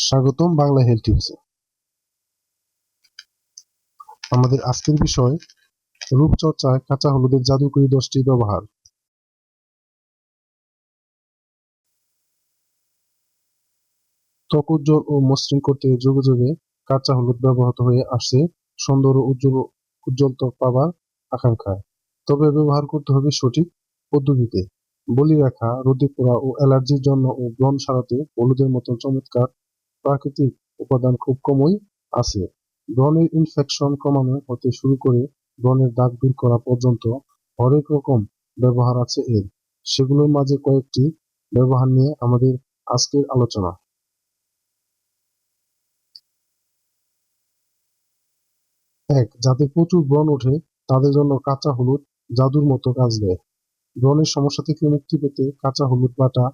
স্বাগতম বাংলা হেলথ টিপসে। আমাদের আজকের বিষয় রূপচর্চায় কাঁচা হলুদের জাদুকরী দশটি ব্যবহার। ত্বক উজ্জ্বল ও মসৃণ করতে যুগে যুগে কাঁচা হলুদ ব্যবহৃত হয়ে আসছে সুন্দর ও উজ্জ্বল উজ্জ্বল ত্বক পাবার আকাঙ্ক্ষায় তবে ব্যবহার করতে হবে সঠিক পদ্ধতিতে। বলি রাখা, রোদে পোড়া ও অ্যালার্জির জন্য ও ব্রণ সারাতে হলুদের মতো চমৎকার প্রাকৃতিক উপাদান খুব কমই আছে। ব্রণের ইনফেকশন কমানো হতে শুরু করে ব্রণের দাগ দূর করা পর্যন্ত হরেক রকম ব্যবহার আছে এর। সেগুলোর মাঝে কয়েকটি ব্যবহার নিয়ে আমাদের আজকের আলোচনা। এক যাদের প্রচুর ব্রণ ওঠে, তাদের জন্য কাঁচা হলুদ জাদুর মতো কাজ দেয়। ব্রণের সমস্যা থেকে মুক্তি পেতে কাঁচা হলুদ বাটা,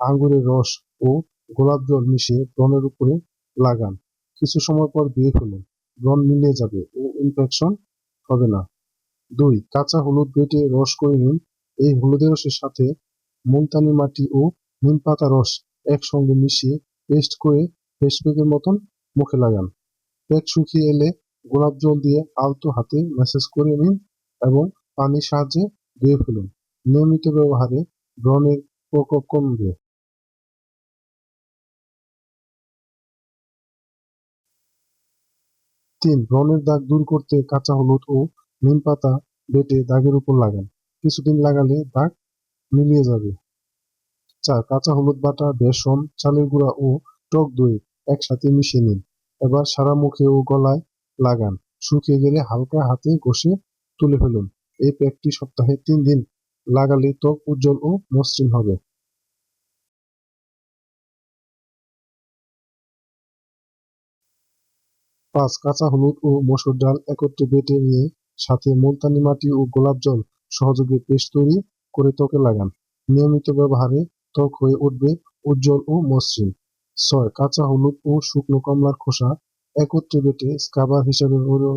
আঙ্গুরের রস ও গোলাপ জল মিশিয়ে ব্রণের উপরে লাগান। কিছু সময় পর ধুয়ে ফেলুন। ব্রণ মিলিয়ে যাবে, ও ইনফেকশন হবে না। দুই, কাঁচা হলুদ বেটে রস করে নিন। এই হলুদের রসের সাথে মুলতানি মাটি ও নিম পাতা রস একসঙ্গে মিশিয়ে পেস্ট করে ফেস প্যাকের মতন মুখে লাগান। প্যাক শুকিয়ে এলে গোলাপ জল দিয়ে আলতো হাতে ম্যাসেজ করে নিন এবং পানির সাহায্যে ধুয়ে ফেলুন। নিয়মিত ব্যবহারে ব্রণের প্রকোপ কমবে। তিন ব্রণের দাগ দূর করতে কাঁচা হলুদ ও নিম পাতা বেটে দাগের উপর লাগান। কিছুদিন লাগালে দাগ মিলিয়ে যাবে। চার, কাঁচা হলুদ বাটা, বেসন, চালের গুঁড়া ও টক দই একসাথে মিশিয়ে নিন। এবার সারা মুখে ও গলায় লাগান। শুকিয়ে গেলে হালকা হাতে ঘষে তুলে ফেলুন। এই প্যাকটি সপ্তাহে তিন দিন লাগালে ত্বক উজ্জ্বল ও মসৃণ হবে। পাঁচ কাঁচা হলুদ ও মসুর ডাল একত্রে বেটে নিয়ে সাথে মুলতানি মাটি ও গোলাপ জল সহযোগে পেস্ট তৈরি করে ত্বকে লাগান। নিয়মিত ব্যবহারে ত্বক হয়ে উঠবে উজ্জ্বল ও মসৃণ। ছয় কাঁচা হলুদ ও শুকনো কমলার খোসা একত্রে বেটে স্কাবার হিসেবে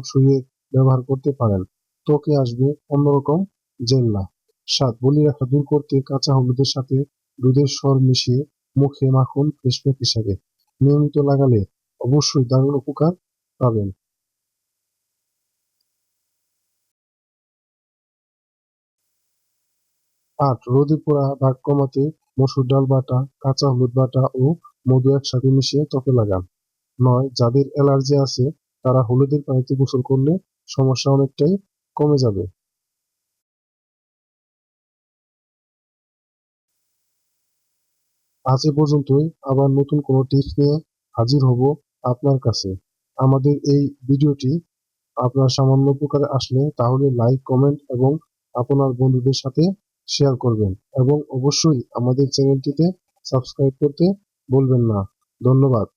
শুয়ে ব্যবহার করতে পারেন। ত্বকে আসবে অন্যরকম জেল্লা। সাত বলি রাখা দূর করতে কাঁচা হলুদের সাথে দুধের স্বর মিশিয়ে মুখে মাখুন ফেসপ্যাক হিসাবে। নিয়মিত লাগালে অবশ্যই দারুণ উপকার পাবেন। আট রোদে পোড়া দাগ কমাতে মসুর ডাল বাটা, কাঁচা হলুদ বাটা ও মধু একসাথে মিশিয়ে ত্বকে লাগান। নয়, যাদের অ্যালার্জি আছে, তারা হলুদের পানিতে গোসল করলে সমস্যা অনেকটাই কমে যাবে। আজ এ পর্যন্তই। আবার নতুন কোনো টিপস নিয়ে হাজির হব আপনার কাছে। আমাদের এই ভিডিওটি আপনার সামান্য উপকারে আসলে তাহলে লাইক, কমেন্ট এবং আপনার বন্ধুদের সাথে শেয়ার করবেন এবং অবশ্যই আমাদের চ্যানেলটিতে সাবস্ক্রাইব করতে বলবেন না। ধন্যবাদ।